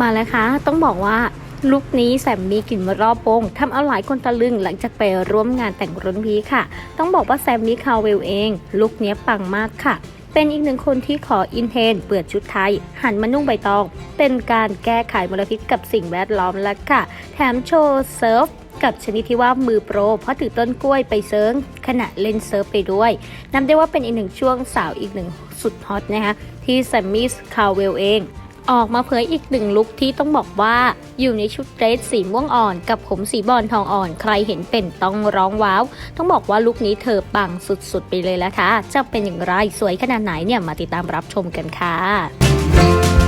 มาแล้วค่ะต้องบอกว่าลุคนี้แสมมีกลิ่นมารอบวงทำเอาหลายคนตะลึงหลังจากไปร่วมงานแต่งรุ่นพี่ค่ะ ต้องบอกว่าแซมมี่คาเวลเอง ลุคนี้ปังมากค่ะ เป็นอีกหนึ่งคนที่ขออินเทนเปิดชุดไทย หันมานุ่งใบตอง เป็นการแก้ไขมลพิษกับสิ่งแวดล้อมแล้วค่ะ แถมโชว์เซิร์ฟกับชนิดที่ว่ามือโปร เพราะถือต้นกล้วยไปเซิร์งขณะเล่นเซิร์ฟไปด้วยนับได้ว่าเป็นอีกหนึ่งช่วงสาวอีกหนึ่งสุดฮอตนะคะที่แซมมี่คาเวลเอง ออกมาเผยอีกหนึ่งลุคที่ต้องบอกว่า อยู่ในชุดเดรสสีม่วงอ่อน กับผมสีบอลทองอ่อน ใครเห็นเป็นต้องร้องว้าว ต้องบอกว่าลุคนี้เธอปังสุดๆ ไปเลยละค่ะ จะเป็นอย่างไรสวยขนาดไหนเนี่ยมาติดตามรับชมกันค่ะ